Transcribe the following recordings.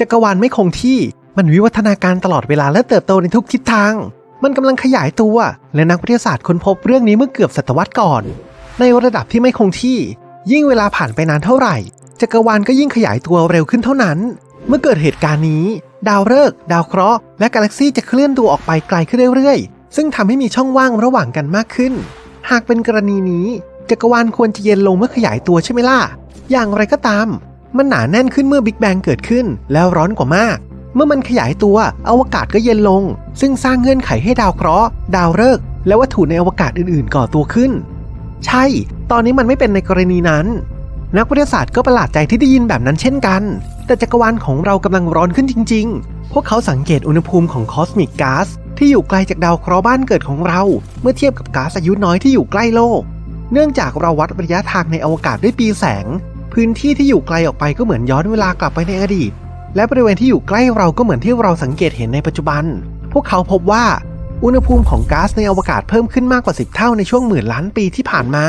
จักรวาลไม่คงที่ มันวิวัฒนาการตลอดเวลาและเติบโตในทุกทิศทาง มันกำลังขยายตัว และนักวิทยาศาสตร์ค้นพบเรื่องนี้เมื่อเกือบศตวรรษก่อน ในระดับที่ไม่คงที่ ยิ่งเวลาผ่านไปนานเท่าไหร่ จักรวาลก็ยิ่งขยายตัวเร็วขึ้นเท่านั้น เมื่อเกิดเหตุการณ์นี้ ดาวฤกษ์ดาวเคราะห์และกาแล็กซีจะเคลื่อนตัวออกไปไกลขึ้นเรื่อยๆ ซึ่งทำให้มีช่องว่างระหว่างกันมากขึ้น หากเป็นกรณีนี้จักรวาลควรจะเย็นลงเมื่อขยายตัวใช่ไหมล่ะ อย่างไรก็ตาม มันหนาแน่นขึ้นเมื่อบิ๊กแบงเกิดขึ้น แล้วร้อนกว่ามาก เมื่อมันขยายตัวอวกาศก็เย็นลง ซึ่งสร้างเงื่อนไขให้ดาวเคราะห์ดาวฤกษ์และวัตถุในอวกาศอื่นๆ ก่อตัวขึ้น ใช่ ตอนนี้มันไม่เป็นในกรณีนั้น นักวิทยาศาสตร์ก็ประหลาดใจที่ได้ยินแบบนั้นเช่นกัน แต่จักรวาลของเรากำลังร้อนขึ้นจริง ๆ พวกเขาสังเกตอุณหภูมิของคอสมิกก๊าซที่อยู่ไกลจากดาวเคราะห์บ้านเกิดของเรา เมื่อเทียบกับก๊าซอายุน้อยที่อยู่ใกล้โลก เนื่องจากเราวัดระยะทางในอวกาศด้วยปีแสง พื้นที่ที่อยู่ไกลออกไปก็เหมือนย้อนเวลากลับไปในอดีต และบริเวณที่อยู่ใกล้เราก็เหมือนที่เราสังเกตเห็นในปัจจุบัน พวกเขาพบว่าอุณหภูมิของก๊าซในอวกาศเพิ่มขึ้นมากกว่า 10 เท่าในช่วงหมื่นล้านปีที่ผ่านมา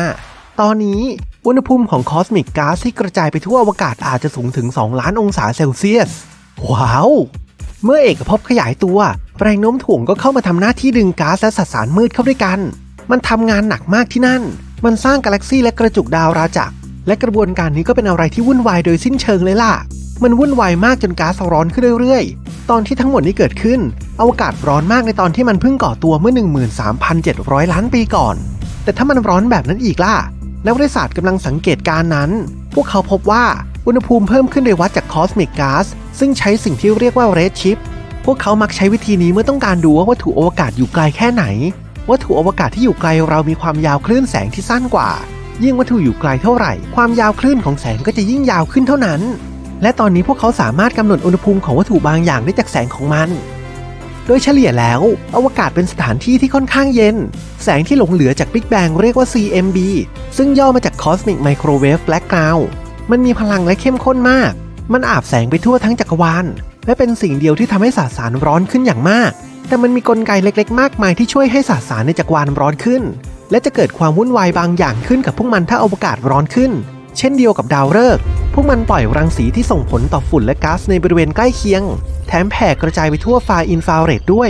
ตอนนี้อุณหภูมิของคอสมิกก๊าซที่กระจายไปทั่วอวกาศอาจจะสูงถึง 2 ล้านองศาเซลเซียส ว้าว เมื่อเอกภพขยายตัว แรงโน้มถ่วงก็เข้ามาทำหน้าที่ดึงก๊าซและสสารมืดเข้าด้วยกัน มันทำงานหนักมากที่นั่น มันสร้างกาแล็กซี่และกระจุกดาวราจักร และกระบวนการนี้ก็เป็นอะไรที่วุ่นวายโดยสิ้นเชิงเลยล่ะ มันวุ่นวายมากจนก๊าซร้อนขึ้นเรื่อยๆ ตอนที่ทั้งหมดนี้เกิดขึ้น อวกาศร้อนมากในตอนที่มันเพิ่งก่อตัวเมื่อ 13,700 ล้านปีก่อน แต่ถ้ามันร้อนแบบนั้นอีกล่ะ นักวิทยาศาสตร์กำลังสังเกตการณ์นั้น พวกเขาพบว่าอุณหภูมิเพิ่มขึ้นโดยวัดจากคอสมิกก๊าซซึ่งใช้สิ่งที่เรียกว่าเรดชิปพวกเขามักใช้วิธีนี้เมื่อต้องการดูว่าวัตถุอวกาศอยู่ไกลแค่ไหน วัตถุอวกาศที่อยู่ไกลเรามีความยาวคลื่นแสงที่สั้นกว่า ยิ่งวัตถุอยู่ไกลเท่าไหร่ ความยาวคลื่นของแสงก็จะยิ่งยาวขึ้นเท่านั้น และตอนนี้พวกเขาสามารถกำหนดอุณหภูมิของวัตถุบางอย่างได้จากแสงของมัน โดยเฉลี่ยแล้ว อวกาศเป็นสถานที่ที่ค่อนข้างเย็น แสงที่หลงเหลือจากบิ๊กแบงเรียกว่า CMB ซึ่งย่อมาจาก Cosmic Microwave Background มันมีพลังและเข้มข้นมาก มันอาบแสงไปทั่วทั้งจักรวาล และเป็นสิ่งเดียวที่ทำให้สสารร้อนขึ้นอย่างมาก แต่มันมีกลไกเล็ก ๆ มากมายที่ช่วยให้สสารในจักรวาลร้อนขึ้น และจะเกิดความวุ่นวายบางอย่างขึ้นกับพวกมันถ้าอวกาศร้อนขึ้น เช่นเดียวกับดาวฤกษ์พวกมันปล่อยรังสีที่ส่งผลต่อฝุ่นและก๊าซในบริเวณใกล้เคียง แถมแผ่กระจายไปทั่วฟ้าอินฟราเรดด้วย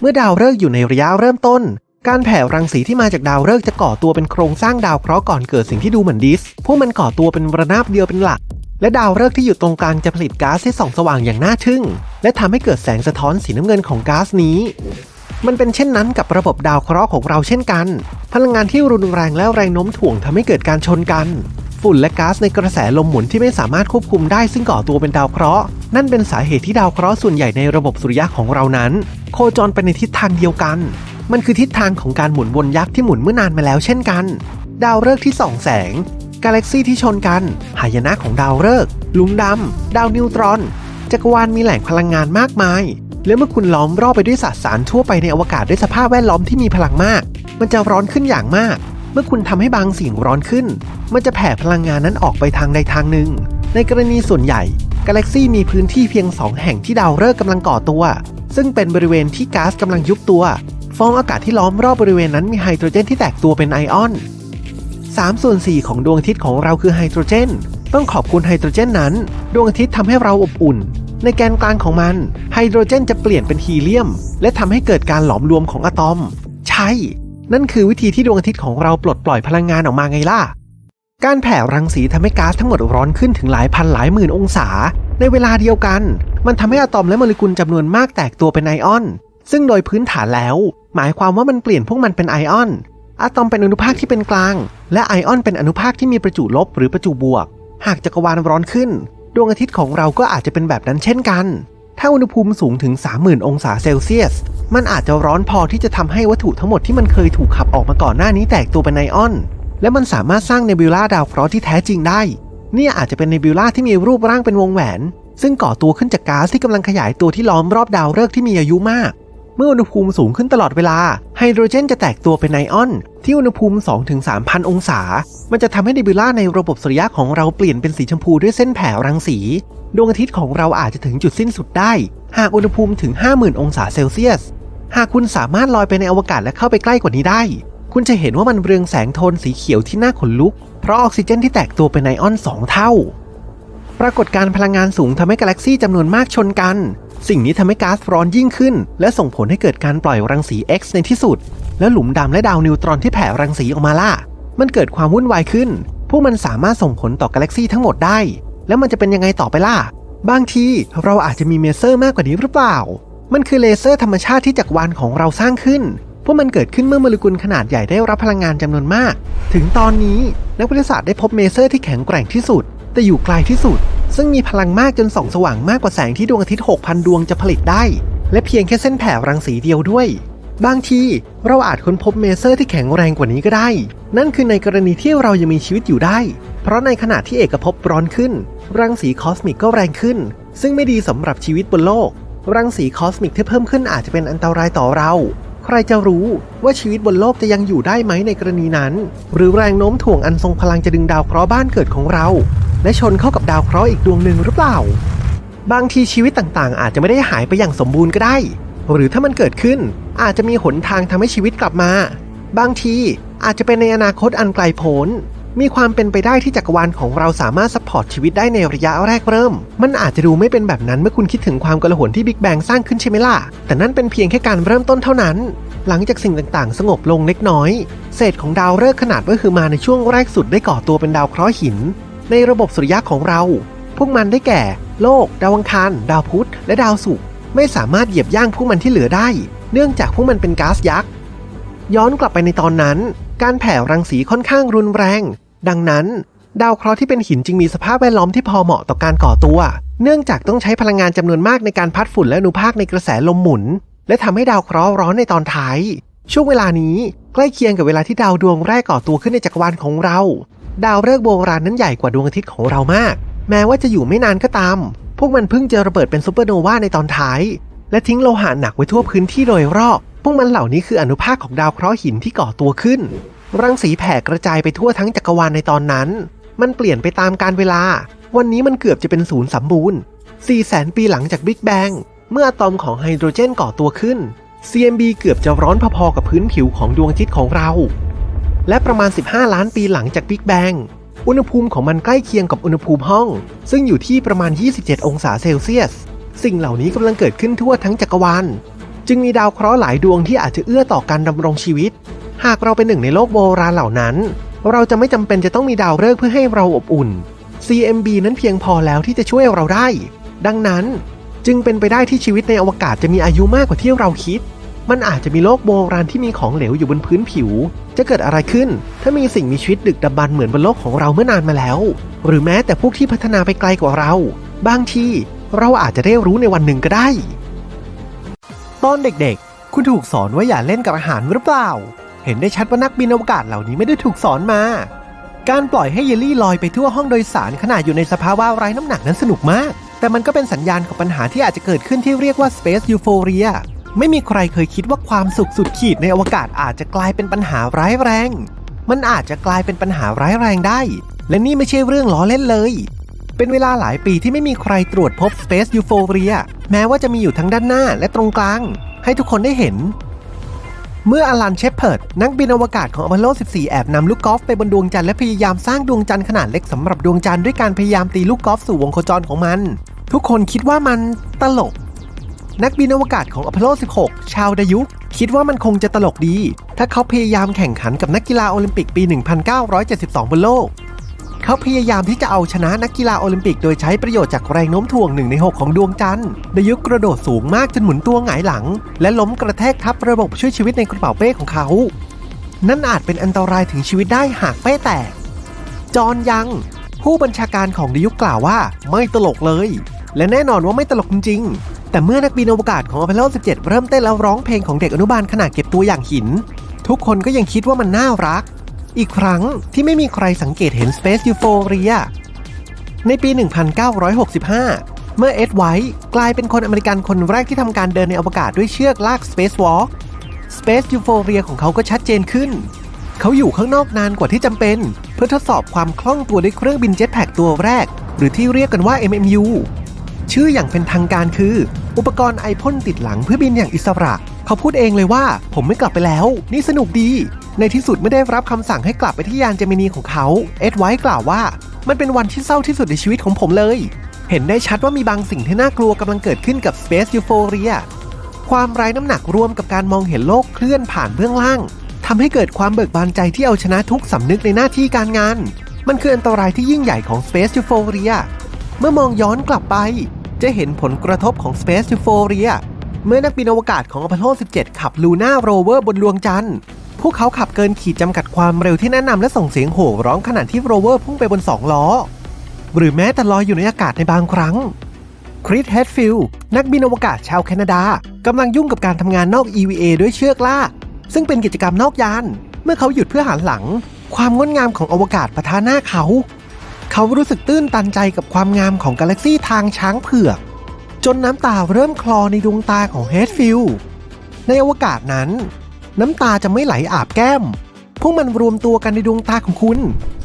เมื่อดาวฤกษ์อยู่ในระยะเริ่มต้น การแผ่รังสีที่มาจากดาวฤกษ์จะก่อตัวเป็นโครงสร้างดาวเคราะห์ก่อนเกิดสิ่งที่ดูเหมือนดิสพวกมันก่อตัวเป็นระนาบเดียวเป็นหลัก และดาวฤกษ์ที่อยู่ตรงกลางจะผลิตก๊าซให้ส่องสว่างอย่างน่าทึ่ง และทำให้เกิดแสงสะท้อนสีน้ำเงินของก๊าซนี้ มันเป็นเช่นนั้นกับระบบดาวเคราะห์ของเราเช่นกัน พลังงานที่รุนแรงและแรงโน้มถ่วงทำให้เกิดการชนกัน ฝุ่นและก๊าซในกระแสลมหมุนที่ไม่สามารถควบคุมได้ซึ่งก่อตัวเป็นดาวเคราะห์ นั่นเป็นสาเหตุที่ดาวเคราะห์ส่วนใหญ่ในระบบสุริยะของเรานั้น โคจรไปในทิศทางเดียวกัน มันคือทิศทางของการหมุนวนยักษ์ที่หมุนเมื่อนานมาแล้วเช่นกัน ดาวฤกษ์ที่ส่องแสง กาแล็กซี่ที่ชนกัน หายนะของดาวฤกษ์ลุมดำดาวนิวตรอน จักรวาลมีแหล่งพลังงานมากมาย และเมื่อคุณล้อมรอบไปด้วยสสารทั่วไปในอวกาศด้วยสภาพแวดล้อมที่มีพลังมาก มันจะร้อนขึ้นอย่างมาก เมื่อคุณทำให้บางสิ่งร้อนขึ้น มันจะแผ่พลังงานนั้นออกไปทางใดทางหนึ่ง ในกรณีส่วนใหญ่ กาแล็กซี่มีพื้นที่เพียง 2 แห่งที่ดาวฤกษ์กำลังก่อตัว ซึ่งเป็นบริเวณที่ก๊าซกำลังยุบตัว ฟองอากาศที่ล้อมรอบบริเวณนั้นมีไฮโดรเจนที่แตกตัวเป็นไอออน3ส่วน4ของดวงอาทิตย์ของเราคือไฮโดรเจน ต้องขอบคุณไฮโดรเจนนั้น ดวงอาทิตย์ทำให้เราอบอุ่น ในแกนกลางของมันไฮโดรเจนจะเปลี่ยนเป็นฮีเลียม และทำให้เกิดการหลอมรวมของอะตอม ใช่ นั่นคือวิธีที่ดวงอาทิตย์ของเราปลดปล่อยพลังงานออกมาไงล่ะ การแผ่รังสีทำให้ก๊าซทั้งหมดร้อนขึ้นถึงหลายพันหลายหมื่นองศา ในเวลาเดียวกัน มันทำให้อะตอมและโมเลกุลจำนวนมากแตกตัวเป็นไอออน ซึ่งโดยพื้นฐานแล้ว หมายความว่ามันเปลี่ยนพวกมันเป็นไอออนอะตอมเป็นอนุภาคที่เป็นกลาง และไอออนเป็นอนุภาคที่มีประจุลบหรือประจุบวก หากจักรวาลร้อนขึ้น ดวงอาทิตย์ของเราก็อาจจะเป็นแบบนั้นเช่นกัน ถ้าอุณหภูมิสูงถึง 30,000 องศาเซลเซียส มันอาจจะร้อนพอที่จะทำให้วัตถุทั้งหมดที่มันเคยถูกขับออกมาก่อนหน้านี้แตกตัวเป็นไอออน และมันสามารถสร้างเนบิวลาดาวเคราะห์ที่แท้จริงได้ นี่อาจจะเป็นเนบิวลาที่มีรูปร่างเป็นวงแหวน ซึ่งก่อตัวขึ้นจากก๊าซที่กำลังขยายตัวที่ล้อมรอบดาวฤกษ์ที่มีอายุมาก เมื่ออุณหภูมิสูงขึ้นตลอดเวลา ไฮโดรเจนจะแตกตัวเป็นไอออน ที่อุณหภูมิ 2-3,000 องศา มันจะทำให้เนบิวลาในระบบสุริยะของเราเปลี่ยนเป็นสีชมพูด้วยเส้นแผ่รังสี ดวงอาทิตย์ของเราอาจจะถึงจุดสิ้นสุดได้ หากอุณหภูมิถึง 50,000 องศาเซลเซียส หากคุณสามารถลอยไปในอวกาศและเข้าไปใกล้กว่านี้ได้ คุณจะเห็นว่ามันเรืองแสงโทนสีเขียวที่น่าขนลุก เพราะออกซิเจนที่แตกตัวเป็นไอออนสองเท่า ปรากฏการพลังงานสูงทำให้กาแล็กซี่จำนวนมากชนกัน สิ่งนี้ทำให้ก๊าซร้อนยิ่งขึ้น และส่งผลให้เกิดการปล่อยรังสี X ในที่สุด แล้วหลุมดำและดาวนิวตรอนที่แผ่รังสีออกมาล่ะ มันเกิดความวุ่นวายขึ้น พวกมันสามารถส่งผลต่อกาแล็กซี่ทั้งหมดได้ แล้วมันจะเป็นยังไงต่อไปล่ะ บางทีเราอาจจะมีเมเซอร์มากกว่านี้หรือเปล่า มันคือเลเซอร์ธรรมชาติที่จักรวาลของเราสร้างขึ้นพวกมันเกิดขึ้นเมื่อโมเลกุลขนาดใหญ่ได้รับพลังงานจำนวนมาก ถึงตอนนี้นักวิทยาศาสตร์ได้พบเมเซอร์ที่แข็งแกร่งที่สุด แต่อยู่ไกลที่สุด ซึ่งมีพลังมากจนส่องสว่างมากกว่าแสงที่ดวงอาทิตย์ 6,000 ดวงจะผลิตได้ และเพียงแค่เส้นแผ่รังสีเดียวด้วย บางทีเราอาจค้นพบเมเซอร์ที่แข็งแรงกว่านี้ก็ได้ นั่นคือในกรณีที่เรายังมีชีวิตอยู่ได้ เพราะในขณะที่เอกภพร้อนขึ้น รังสีคอสมิกก็แรงขึ้น ซึ่งไม่ดีสำหรับชีวิตบนโลก รังสีคอสมิกที่เพิ่มขึ้นอาจจะเป็นอันตรายต่อเรา ใครจะรู้ว่าชีวิตบนโลกจะยังอยู่ได้ไหมในกรณีนั้น หรือแรงโน้มถ่วงอันทรงพลังจะดึงดาวเคราะห์บ้านเกิดของเรา และชนเข้ากับดาวเคราะห์อีกดวงหนึ่งหรือเปล่า บางทีชีวิตต่างๆ อาจจะไม่ได้หายไปอย่างสมบูรณ์ก็ได้ หรือถ้ามันเกิดขึ้นอาจจะมีหนทางทำให้ชีวิตกลับมา บางทีอาจจะเป็นในอนาคตอันไกลโพ้น มีความเป็นไปได้ที่จักรวาลของเราสามารถซัพพอร์ตชีวิตได้ในระยะแรกเริ่ม มันอาจจะดูไม่เป็นแบบนั้นเมื่อคุณคิดถึงความกลาหนที่บิ๊กแบงสร้างขึ้นใช่ไหมล่ะ แต่นั่นเป็นเพียงแค่การเริ่มต้นเท่านั้น หลังจากสิ่งต่างๆ สงบลงเล็กน้อย เศษของดาวฤกษ์ขนาดว่าคือมาในช่วงแรกสุดได้ก่อตัวเป็นดาวเคราะห์หิน ในระบบสุริยะของเรา พวกมันได้แก่ โลก ดาวอังคาร ดาวพุธ และดาวศุกร์ ไม่สามารถเหยียบย่างพวกมันที่เหลือได้ เนื่องจากพวกมันเป็นก๊าซยักษ์ ย้อนกลับไปในตอนนั้น การแผ่รังสีค่อนข้างรุนแรง ดังนั้น ดาวเคราะห์ที่เป็นหินจึงมีสภาพแวดล้อมที่พอเหมาะต่อการก่อตัว เนื่องจากต้องใช้พลังงานจำนวนมากในการพัดฝุ่นและอนุภาคในกระแสลมหมุน และทำให้ดาวเคราะห์ร้อนในตอนท้าย ช่วงเวลานี้ใกล้เคียงกับเวลาที่ดาวดวงแรกก่อตัวขึ้นในจักรวาลของเรา ดาวฤกษ์โบราณนั้นใหญ่กว่าดวงอาทิตย์ของเรามาก แม้ว่าจะอยู่ไม่นานก็ตาม พวกมันเพิ่งจะระเบิดเป็นซูเปอร์โนวาในตอนท้าย และทิ้งโลหะหนักไว้ทั่วพื้นที่โดยรอบพวกมันเหล่านี้คืออนุภาคของดาวเคราะห์หินที่ก่อตัวขึ้น รังสีแผ่กระจายไปทั่วทั้งจักรวาลในตอนนั้น มันเปลี่ยนไปตามกาลเวลา วันนี้มันเกือบจะเป็นศูนย์สมบูรณ์4แสนปีหลังจากบิ๊กแบง เมื่ออะตอมของไฮโดรเจนก่อตัวขึ้น CMB เกือบจะร้อนพอๆกับพื้นผิวของดวงอาทิตย์ของเรา และประมาณ 15 ล้านปีหลังจากบิ๊กแบง อุณหภูมิของมันใกล้เคียงกับอุณหภูมิห้อง ซึ่งอยู่ที่ประมาณ 27 องศาเซลเซียส สิ่งเหล่านี้กำลังเกิดขึ้นทั่วทั้งจักรวาล จึงมีดาวเคราะห์หลายดวงที่อาจจะเอื้อต่อการดำรงชีวิต หากเราเป็นหนึ่งในโลกโบราณเหล่านั้น เราจะไม่จำเป็นจะต้องมีดาวฤกษ์เพื่อให้เราอบอุ่น CMB นั้นเพียงพอแล้วที่จะช่วยเราได้ ดังนั้นจึงเป็นไปได้ที่ชีวิตในอวกาศจะมีอายุมากกว่าที่เราคิด มันอาจจะมีโลกโบราณที่มีของเหลวอยู่บนพื้นผิว จะเกิดอะไรขึ้น ถ้ามีสิ่งมีชีวิตดึกดำบรรพ์เหมือนบนโลกของเราเมื่อนานมาแล้ว หรือแม้แต่พวกที่พัฒนาไปไกลกว่าเรา บางทีเราอาจจะได้รู้ในวันหนึ่งก็ได้ ตอนเด็กๆ คุณถูกสอนว่าอย่าเล่นกับอาหารหรือเปล่า เห็นได้ชัดว่านักบินอวกาศเหล่านี้ไม่ได้ถูกสอนมา การปล่อยให้เยลลี่ลอยไปทั่วห้องโดยสารขณะอยู่ในสภาวะไร้น้ำหนักนั้นสนุกมาก แต่มันก็เป็นสัญญาณของปัญหาที่อาจจะเกิดขึ้นที่เรียกว่า space euphoria ไม่มีใครเคยคิดว่าความสุขสุดขีดในอวกาศอาจจะกลายเป็นปัญหาร้ายแรง มันอาจจะกลายเป็นปัญหาร้ายแรงได้ และนี่ไม่ใช่เรื่องล้อเล่นเลย เป็นเวลาหลายปีที่ไม่มีใครตรวจพบ Space Euphoria แม้ว่าจะมีอยู่ทั้งด้านหน้าและตรงกลาง ให้ทุกคนได้เห็น เมื่ออลันเชพเพิร์ดนักบินอวกาศของอพอลโล 14 แอบนำลูกกอล์ฟไปบนดวงจันทร์และพยายามสร้างดวงจันทร์ขนาดเล็กสำหรับดวงจันทร์ด้วยการพยายามตีลูกกอล์ฟสู่วงโคจรของมัน ทุกคนคิดว่ามันตลก นักบินอวกาศของอพอลโล 16 ชาวดายุคคิดว่ามันคงจะตลกดี ถ้าเขาพยายามแข่งขันกับนักกีฬาโอลิมปิกปี 1972 บนโลก เขาพยายามที่จะเอาชนะนักกีฬาโอลิมปิก โดยใช้ประโยชน์จากแรงโน้มถ่วงหนึ่งใน 6 ของดวงจันทร์ดยุคกระโดดสูงมากจนหมุนตัวหงายหลัง และล้มกระแทกทับระบบช่วยชีวิตในกระเป๋าเป้ของเขา นั่นอาจเป็นอันตรายถึงชีวิตได้หากเป้แตก จอห์นยัง ผู้บัญชาการของดยุคกล่าวว่าไม่ตลกเลย และแน่นอนว่าไม่ตลกจริงๆแต่เมื่อนักบินอวกาศของอพอลโล 17 เริ่มเต้นแล้วร้องเพลงของเด็กอนุบาลขณะเก็บตัวอย่างหิน ทุกคนก็ยังคิดว่ามันน่ารัก อีกครั้งที่ไม่มีใครสังเกตเห็น Space Euphoria ในปี 1965 เมื่อเอ็ดไวท์กลายเป็นคนอเมริกันคนแรกที่ทำการเดินในอวกาศด้วยเชือกลาก Spacewalk Space Euphoria ของเขาก็ชัดเจนขึ้น เขาอยู่ข้างนอกนานกว่าที่จำเป็น เพื่อทดสอบความคล่องตัวด้วยเครื่องบินเจ็ตแพกตัวแรก หรือที่เรียกกันว่า MMU ชื่ออย่างเป็นทางการคือ อุปกรณ์ไอพ่นติดหลังเพื่อบินอย่างอิสระ เขาพูดเองเลยว่า ผมไม่กลับไปแล้ว นี่สนุกดี ในที่สุดไม่ได้รับคำสั่งให้กลับไปที่ยานเจมินีของเขา เอ็ดไว้กล่าวว่า มันเป็นวันที่เศร้าที่สุดในชีวิตของผมเลย เห็นได้ชัดว่ามีบางสิ่งที่น่ากลัวกำลังเกิดขึ้นกับ Space Euphoria ความไร้น้ำหนักรวมกับการมองเห็นโลกเคลื่อนผ่านเบื้องล่างทำให้เกิดความเบิกบานใจที่เอาชนะทุกสำนึกในหน้าที่การงาน มันคืออันตรายที่ยิ่งใหญ่ของ Space Euphoria เมื่อมองย้อนกลับไป จะเห็นผลกระทบของ Space Euphoria เมื่อนักบินอวกาศของอพอลโล 17 ขับลูน่าโรเวอร์บนดวงจันทร์ วกเขาขับเกินขีดจำกัดความเร็วที่แนะนำและส่งเสียงโห่ร้องขณะที่โรเวอร์พุ่งไปบนสองล้อ หรือแม้แต่ลอยอยู่ในอากาศในบางครั้งคริสเฮดฟิลด์นักบินอวกาศชาวแคนาดากำลังยุ่งกับการทำงานนอก EVA ด้วยเชือกลาก ซึ่งเป็นกิจกรรมนอกยาน เมื่อเขาหยุดเพื่อหันหลัง ความงดงามของอวกาศประทานหน้าเขา เขารู้สึกตื้นตันใจกับความงามของกาแล็กซี่ทางช้างเผือก จนน้ำตาเริ่มคลอในดวงตาของเฮดฟิลด์ในอวกาศนั้น น้ำตาจะไม่ไหลอาบแก้ม พวกมันรวมตัวกันในดวงตาของคุณ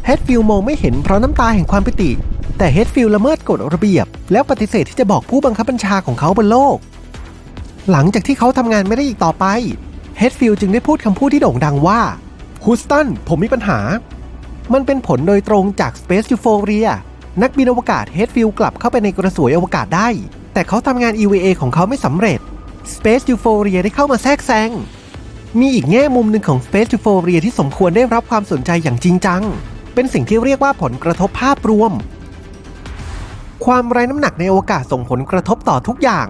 เฮดฟิลมองไม่เห็นเพราะน้ำตาแห่งความปิติ แต่เฮดฟิลละเมิดกฎระเบียบ แล้วปฏิเสธที่จะบอกผู้บังคับบัญชาของเขาบนโลก หลังจากที่เขาทำงานไม่ได้อีกต่อไปเฮดฟิลจึงได้พูดคำพูดที่โด่งดังว่าฮูสตันผมมีปัญหา มันเป็นผลโดยตรงจาก Space Euphoria นักบินอวกาศเฮดฟิลกลับเข้าไปในกระสวยอวกาศได้ แต่เขาทำงาน EVA ของเขาไม่สำเร็จ Space Euphoria ได้เข้ามาแทรกแซง มีอีกแง่มุมหนึ่งของ Space Euphoria ที่สมควรได้รับความสนใจอย่างจริงจัง เป็นสิ่งที่เรียกว่าผลกระทบภาพรวม ความไร้น้ำหนักในอวกาศส่งผลกระทบต่อทุกอย่าง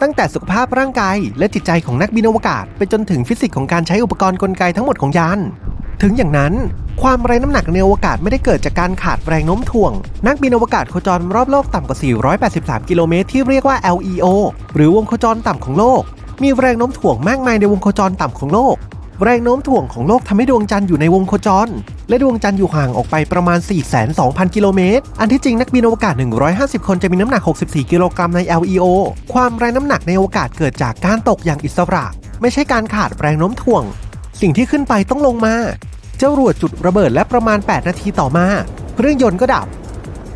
ตั้งแต่สุขภาพร่างกายและจิตใจของนักบินอวกาศ ไปจนถึงฟิสิกส์ของการใช้อุปกรณ์กลไกทั้งหมดของยาน ถึงอย่างนั้น ความไร้น้ำหนักในอวกาศไม่ได้เกิดจากการขาดแรงโน้มถ่วง นักบินอวกาศโคจรรอบโลกต่ำกว่า 483 กิโลเมตรที่เรียกว่า LEO หรือวงโคจรต่ำของโลก มีแรงโน้มถ่วงมากมายในวงโคจรต่ำของโลก แรงโน้มถ่วงของโลกทำให้ดวงจันทร์อยู่ในวงโคจร และดวงจันทร์อยู่ห่างออกไปประมาณ 4,200 กิโลเมตร อันที่จริงนักบินอวกาศ 150 คนจะมีน้ำหนัก 64 กิโลกรัมใน LEO ความแรงน้ำหนักในอวกาศเกิดจากการตกอย่างอิสระ ไม่ใช่การขาดแรงโน้มถ่วง สิ่งที่ขึ้นไปต้องลงมาเจ้ารวดจุดระเบิดและประมาณ 8 นาทีต่อมา เครื่องยนต์ก็ดับ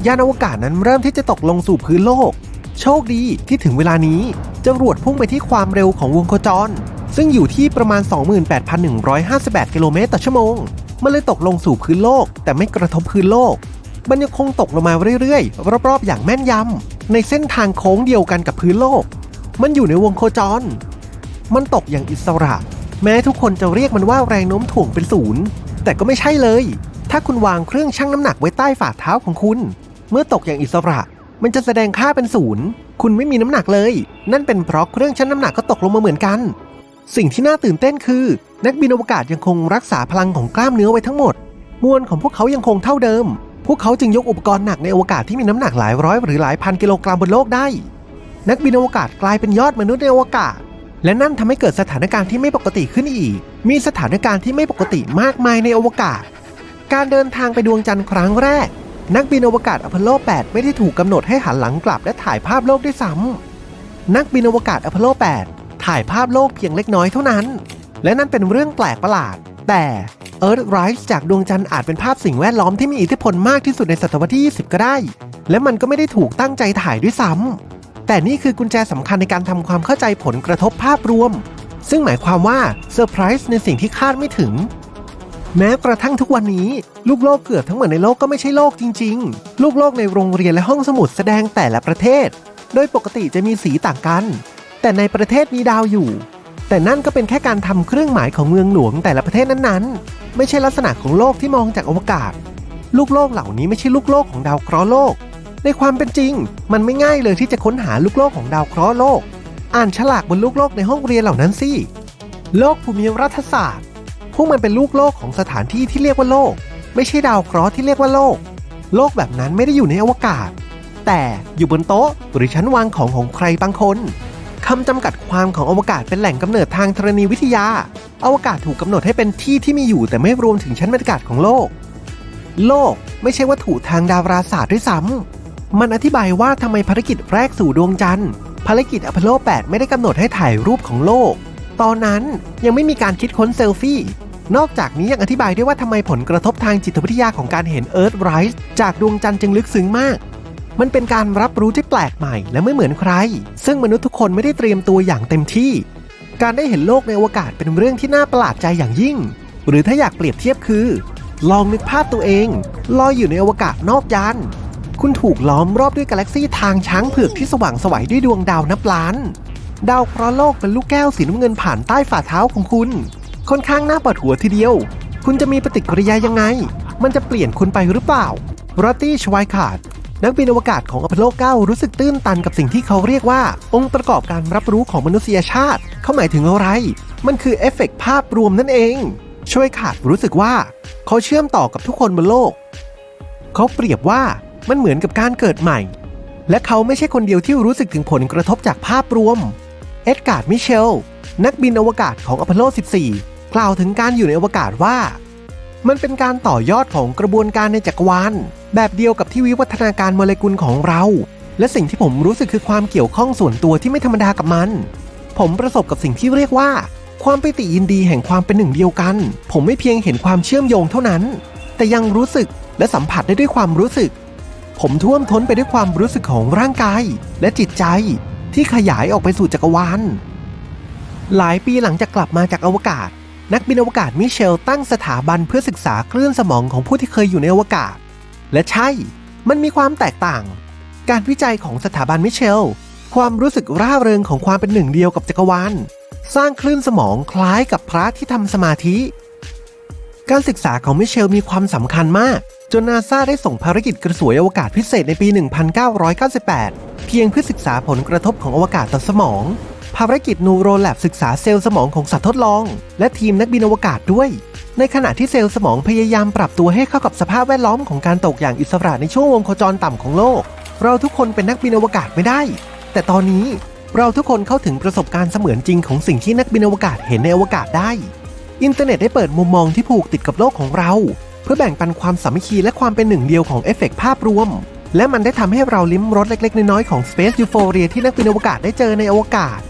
ยานอวกาศนั้นเริ่มที่จะตกลงสู่พื้นโลก โชคดีที่ถึงเวลานี้จรวดพุ่งไปที่ความเร็วของวงโคจร ซึ่งอยู่ที่ประมาณ 28,158 กิโลเมตรต่อชั่วโมง มันเลยตกลงสู่พื้นโลก แต่ไม่กระทบพื้นโลก มันยังคงตกลงมาเรื่อยๆ รอบๆ อย่างแม่นยำ ในเส้นทางโค้งเดียวกันกับพื้นโลก มันอยู่ในวงโคจร มันตกอย่างอิสระ แม้ทุกคนจะเรียกมันว่าแรงโน้มถ่วงเป็นศูนย์ แต่ก็ไม่ใช่เลย ถ้าคุณวางเครื่องชั่งน้ำหนักไว้ใต้ฝ่าเท้าของคุณ เมื่อตกอย่างอิสระ มันจะแสดงค่าเป็นศูนย์คุณไม่มีน้ำหนักเลย นั่นเป็นเพราะเครื่องชั่งน้ำหนักก็ตกลงมาเหมือนกัน สิ่งที่น่าตื่นเต้นคือ นักบินอวกาศยังคงรักษาพลังของกล้ามเนื้อไว้ทั้งหมด มวลของพวกเขายังคงเท่าเดิม พวกเขาจึงยกอุปกรณ์หนักในอวกาศที่มีน้ำหนักหลายร้อยหรือหลายพันกิโลกรัมบนโลกได้ นักบินอวกาศกลายเป็นยอดมนุษย์ในอวกาศ และนั่นทำให้เกิดสถานการณ์ที่ไม่ปกติขึ้นอีก มีสถานการณ์ที่ไม่ปกติมากมายในอวกาศ การเดินทางไปดวงจันทร์ครั้งแรก นักบินอวกาศอพอลโล 8 ไม่ได้ถูกกำหนดให้หันหลังกลับและถ่ายภาพโลกด้วยซ้ำนักบินอวกาศอพอลโล 8 ถ่ายภาพโลกเพียงเล็กน้อยเท่านั้น และนั่นเป็นเรื่องแปลกประหลาด แต่ Earthrise จากดวงจันทร์อาจเป็นภาพสิ่งแวดล้อมที่มีอิทธิพลมากที่สุดในศตวรรษที่ 20 ก็ได้ และมันก็ไม่ได้ถูกตั้งใจถ่ายด้วยซ้ำแต่นี่คือกุญแจสำคัญในการทำความเข้าใจผลกระทบภาพรวม ซึ่งหมายความว่าเซอร์ไพรส์ในสิ่งที่คาดไม่ถึง แม้กระทั่งทุกวันนี้ ลูกโลกเกือบทั้งหมดในโลกก็ไม่ใช่โลกจริง ๆ ลูกโลกในโรงเรียนและห้องสมุดแสดงแต่ละประเทศ โดยปกติจะมีสีต่างกัน แต่ในประเทศมีดาวอยู่ แต่นั่นก็เป็นแค่การทำเครื่องหมายของเมืองหลวงแต่ละประเทศนั้นๆ ไม่ใช่ลักษณะของโลกที่มองจากอวกาศ ลูกโลกเหล่านี้ไม่ใช่ลูกโลกของดาวเคราะห์โลก ในความเป็นจริง มันไม่ง่ายเลยที่จะค้นหาลูกโลกของดาวเคราะห์โลก อ่านฉลากบนลูกโลกในห้องเรียนเหล่านั้นสิโลกภูมิรัฐศาสตร์ พวกมันเป็นลูกโลกของสถานที่ที่เรียกว่าโลก ไม่ใช่ดาวเคราะห์ที่เรียกว่าโลก โลกแบบนั้นไม่ได้อยู่ในอวกาศ แต่อยู่บนโต๊ะหรือชั้นวางของของใครบางคนคำจำกัดความของอวกาศเป็นแหล่งกำเนิดทางธรณีวิทยา อวกาศถูกกำหนดให้เป็นที่ที่มีอยู่แต่ไม่รวมถึงชั้นบรรยากาศของโลก โลกไม่ใช่วัตถุทางดาราศาสตร์ด้วยซ้ำมันอธิบายว่าทำไมภารกิจแรกสู่ดวงจันทร์ภารกิจอพอลโล 8 ไม่ได้กำหนดให้ถ่ายรูปของโลก ตอนนั้นยังไม่มีการคิดค้นเซลฟี่ นอกจากนี้ยังอธิบายด้วยว่าทำไมผลกระทบทางจิตวิทยาของการเห็น Earthrise จากดวงจันทร์จึงลึกซึ้งมาก มันเป็นการรับรู้ที่แปลกใหม่และไม่เหมือนใคร ซึ่งมนุษย์ทุกคนไม่ได้เตรียมตัวอย่างเต็มที่ การได้เห็นโลกในอวกาศเป็นเรื่องที่น่าประหลาดใจอย่างยิ่ง หรือถ้าอยากเปรียบเทียบคือ ลองนึกภาพตัวเองลอยอยู่ในอวกาศนอกยานคุณถูกล้อมรอบด้วยกาแล็กซี่ทางช้างเผือกที่สว่างสวัยด้วยดวงดาวนับล้าน ดาวเคราะห์โลกเป็นลูกแก้วสีน้ำเงินผ่านใต้ฝ่าเท้าของคุณ ค่อนข้างน่าปวดหัวทีเดียว คุณจะมีปฏิกิริยายังไง มันจะเปลี่ยนคุณไปหรือเปล่า รอตตี้ชวายคาดนักบินอวกาศของอพอลโล 9 รู้สึกตื้นตันกับสิ่งที่เขาเรียกว่า องค์ประกอบการรับรู้ของมนุษยชาติ เขาหมายถึงอะไร มันคือเอฟเฟกต์ภาพรวมนั่นเอง ช่วยขาดรู้สึกว่า เขาเชื่อมต่อกับทุกคนบนโลก เขาเปรียบว่ามันเหมือนกับการเกิดใหม่ และเขาไม่ใช่คนเดียวที่รู้สึกถึงผลกระทบจากภาพรวม เอ็ดการ์ด มิเชล นักบินอวกาศของอพอลโล 14 กล่าวถึงการอยู่ในอวกาศว่า มันเป็นการต่อยอดของกระบวนการในจักรวาลแบบเดียวกับที่วิวัฒนาการโมเลกุลของเรา และสิ่งที่ผมรู้สึกคือความเกี่ยวข้องส่วนตัวที่ไม่ธรรมดากับมัน ผมประสบกับสิ่งที่เรียกว่า ความปิติยินดีแห่งความเป็นหนึ่งเดียวกัน ผมไม่เพียงเห็นความเชื่อมโยงเท่านั้น แต่ยังรู้สึกและสัมผัสได้ด้วยความรู้สึก ผมท่วมท้นไปด้วยความรู้สึกของร่างกายและจิตใจที่ขยายออกไปสู่จักรวาลหลายปีหลังจากกลับมาจากอวกาศ นักบินอวกาศมิเชลตั้งสถาบันเพื่อศึกษาคลื่นสมองของผู้ที่เคยอยู่ในอวกาศ และใช่ มันมีความแตกต่าง การวิจัยของสถาบันมิเชล ความรู้สึกร่าเริงของความเป็นหนึ่งเดียวกับจักรวาล สร้างคลื่นสมองคล้ายกับพระที่ทำสมาธิ การศึกษาของมิเชลมีความสำคัญมาก จนนาซาได้ส่งภารกิจกระสวยอวกาศพิเศษในปี 1998 เพียงเพื่อศึกษาผลกระทบของอวกาศต่อสมอง ภารกิจนูโรแลบศึกษาเซลล์สมองของสัตว์ทดลอง และทีมนักบินอวกาศด้วย ในขณะที่เซลล์สมองพยายามปรับตัวให้เข้ากับสภาพแวดล้อมของการตกอย่างอิสระในช่วงวงโคจรต่ำของโลก เราทุกคนเป็นนักบินอวกาศไม่ได้ แต่ตอนนี้เราทุกคนเข้าถึงประสบการณ์เสมือนจริงของสิ่งที่นักบินอวกาศเห็นในอวกาศได้ อินเทอร์เน็ตได้เปิดมุมมองที่ผูกติดกับโลกของเรา เพื่อแบ่งปันความสามัคคีและความเป็นหนึ่งเดียวของเอฟเฟกต์ภาพรวม และมันได้ทำให้เราลิ้มรสเล็กๆ น้อยๆของ Space Euphoria ที่นักบินอวกาศได้เจอในอวกาศ